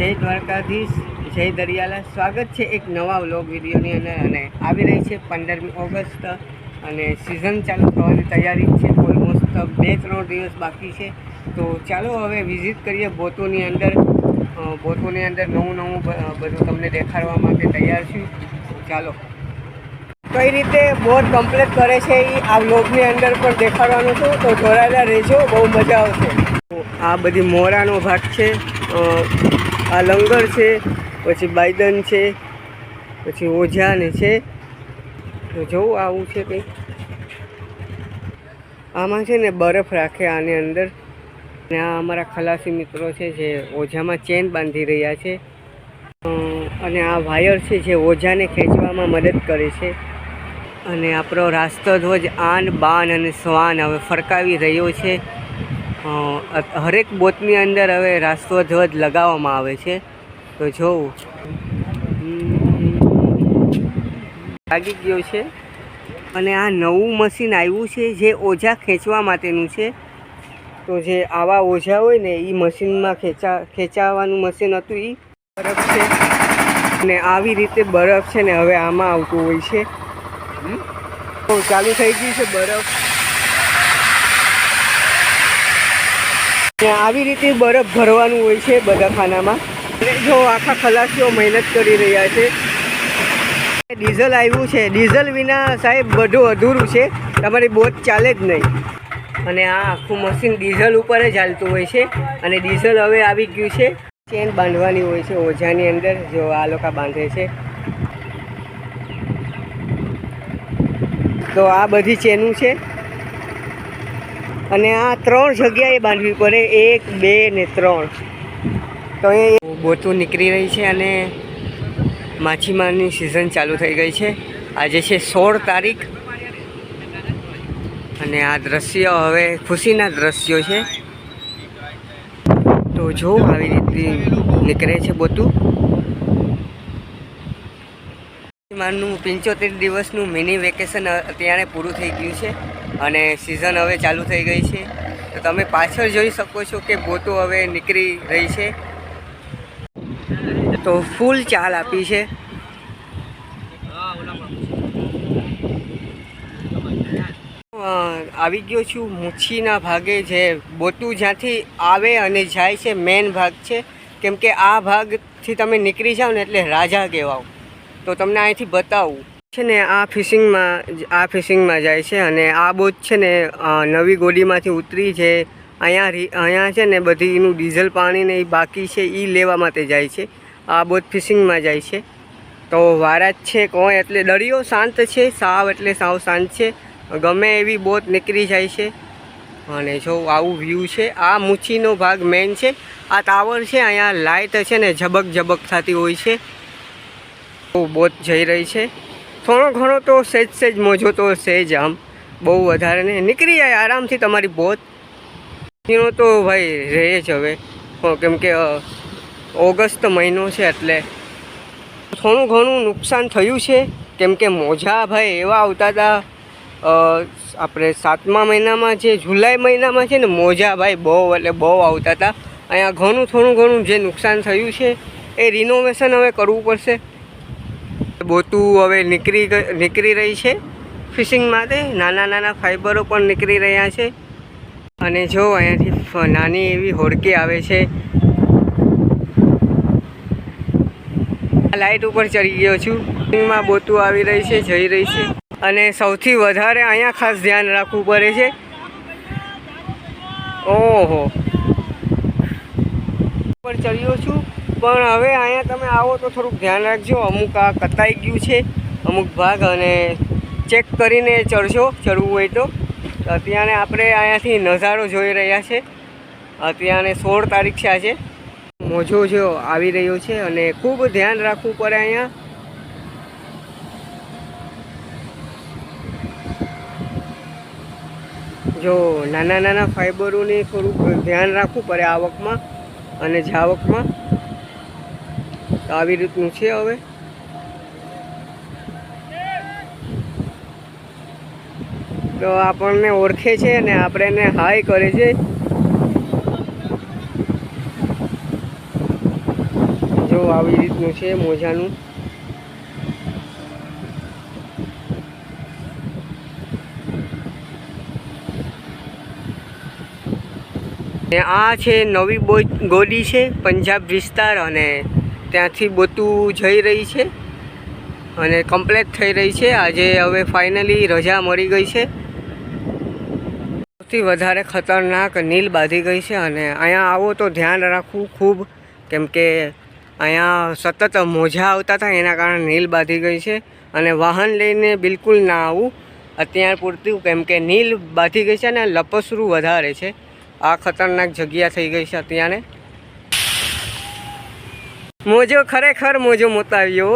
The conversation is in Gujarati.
જય દ્વારકાધીશ જય દરિયાલા. સ્વાગત છે એક નવા વ્લોગ વિડીયોની અંદર અને આવી રહી છે પંદરમી ઓગસ્ટ અને સિઝન ચાલુ થવાની તૈયારી છે. ઓલમોસ્ટ બે ત્રણ દિવસ બાકી છે. તો ચાલો હવે વિઝિટ કરીએ બોટોની અંદર. અ, બોટોની અંદર નવું નવું બધું તમને દેખાડવા માટે તૈયાર છું. ચાલો. કઈ રીતે બોટ કમ્પ્લીટ કરે છે એ આ વ્લોગની અંદર પણ દેખાડવાનું છું. તો જોડાયેલા રહેજો બહુ મજા આવશે. આ બધી મોરાનો ભાગ છે. આ લંગર છે, પછી બાયદન છે, પછી ઓઝાને છે. તો જોવું આવું છે કંઈક. આમાં છે ને બરફ રાખે આની અંદર. ને આ અમારા ખલાસી મિત્રો છે જે ઓઝામાં ચેન બાંધી રહ્યા છે. અને આ વાયર છે જે ઓઝાને ખેંચવામાં મદદ કરે છે. અને આપણો રાષ્ટ્રધ્વજ આન, બાન અને શ્વાન હવે ફરકાવી રહ્યો છે. હરેક બોટની અંદર હવે રાષ્ટ્રધ્વજ લગાવવામાં આવે છે. તો જોઉં લાગી ગયો છે. અને આ નવું મશીન આવ્યું છે જે ઓઝા ખેંચવા માટેનું છે. તો જે આવા ઓઝા હોય ને એ મશીનમાં ખેંચા, ખેંચાવાનું મશીન હતું એ બરફ છે. અને આવી રીતે બરફ છે ને, હવે આમાં આવતું હોય છે. ચાલુ થઈ ગયું છે બરફ. આવી રીતે બરફ ભરવાનું હોય છે બધા ખાનામાં. અને જો આખા ખલાસીઓ મહેનત કરી રહ્યા છે. ડીઝલ આવ્યું છે. ડીઝલ વિના સાહેબ બધું અધૂરું છે. તમારી બોટ ચાલે જ નહીં. અને આ આખું મશીન ડીઝલ ઉપર જ ચાલતું હોય છે. અને ડીઝલ હવે આવી ગયું છે. ચેન બાંધવાની હોય છે ઓઝાની અંદર, જો આ લોકો બાંધે છે. તો આ બધી ચેનું છે. અને આ ત્રણ જગ્યાએ બાંધવી પડે, એક, બે ને ત્રણ. તો એ બોતું નીકળી રહી છે અને માછીમારની સિઝન ચાલુ થઈ ગઈ છે. આજે છે સોળ તારીખ. અને આ દ્રશ્ય હવે ખુશીના દ્રશ્યો છે. તો જો આવી રીતે નીકળે છે બોતું માછીમારનું પંચોતેર દિવસનું મિની વેકેશન અત્યારે પૂરું થઈ ગયું છે. અને સિઝન હવે ચાલુ થઈ ગઈ છે. તો તમે પાછળ જોઈ શકો છો કે બોતો હવે નીકળી રહી છે. તો ફૂલ ચાલ આપી છે. આવી ગયો છું મુછીના ભાગે જે બોતું જ્યાંથી આવે અને જાય છે મેન ભાગ છે. કેમ કે આ ભાગથી તમે નીકળી જાઓ ને એટલે રાજા કહેવાઓ. તો તમને અહીંથી બતાવું. છે ને, આ ફિશિંગમાં આ ફિશિંગમાં જાય છે અને આ બોટ છે ને નવી ગોડીમાંથી ઉતરી છે. અહીંયા અહીંયા છે ને બધી એનું ડીઝલ પાણી ને એ બાકી છે એ લેવા માટે જાય છે. આ બોટ ફિશિંગમાં જાય છે. તો વારા છે કોઈ એટલે દરિયો શાંત છે, સાવ એટલે સાવ શાંત છે. ગમે એવી બોટ નીકળી જાય છે. અને જો આવું વ્યૂ છે, આ મૂછીનો ભાગ મેન છે. આ ટાવર છે, અહીંયા લાઇટ છે ને ઝબક ઝબક થતી હોય છે. બોટ જઈ રહી છે. થોડો ઘણો તો સહેજ સહેજ મોજો તો સહેજ આમ. બહુ વધારે નહીં. નીકળી જાય, આરામથી તમારી બોત એનો તો ભાઈ રહે જ હવે. કેમ કે ઓગસ્ટ મહિનો છે એટલે. થોડું ઘણું નુકસાન થયું છે. કેમ કે મોજા ભાઈ એવા આવતા હતા આપણે સાતમા મહિનામાં જે જુલાઈ મહિનામાં છે ને મોજા ભાઈ બહુ એટલે બહુ આવતા હતા અહીંયા ઘણું, થોડું ઘણું જે નુકસાન થયું છે, એ રિનોવેશન હવે કરવું પડશે. બોતું હવે નીકળી નીકળી રહી છે. ફિશિંગ માટે નાના નાના ફાઈબરો પણ નીકળી રહ્યા છે. અને જો અહીંયાથી નાની એવી હોડકી આવે છે. લાઇટ ઉપર ચડી ગયો છું. ફિશિંગમાં બોતું આવી રહી છે, જઈ રહી છે. અને સૌથી વધારે અહીંયા ખાસ ધ્યાન રાખવું પડે છે. ઓહો. ઉપર ચડ્યો છું. પણ હવે અહીંયા તમે આવો તો થોડુંક ધ્યાન રાખજો. અમુક આ કતાઈ ગયું છે, અમુક ભાગ, અને ચેક કરીને ચડજો, ચડવું હોય તો. અત્યારે આપણે અહીંયાથી નજારો જોઈ રહ્યા છે. અત્યારે સોળ તારીખ છે આજે. મોજો જો આવી રહ્યો છે અને ખૂબ ધ્યાન રાખવું પડે અહીંયા. જો નાના નાના ફાઈબરોને થોડુંક ધ્યાન રાખવું પડે આવકમાં અને જાવકમાં. તો આવી રીતનું છે હવે. તો આપણને ઓળખે છે અને આપણે એને હાય કરે છે. જો આવી રીતનું છે મોજાનું. ને આ છે નવી બોજ ગોડી છે, પંજાબ વિસ્તાર અને ત્યાંથી બોતું જઈ રહી છે અને કમ્પ્લેટ થઈ રહી છે. આજે હવે ફાઇનલી રજા મળી ગઈ છે. સૌથી વધારે ખતરનાક નીલ બાંધી ગઈ છે અને અહીંયા આવો તો ધ્યાન રાખવું ખૂબ, કેમ કે અહીંયા સતત મોજા આવતા હતા, એના કારણે નીલ બાંધી ગઈ છે અને વાહન લઈને બિલકુલ ના આવું. અત્યાર પૂરતું, કેમ કે નીલ બાંધી ગઈ છે અને લપસરું વધારે છે. આ ખતરનાક જગ્યા થઈ ગઈ છે અત્યારે. મોજો ખરેખર મોજો મોતાવ્યો.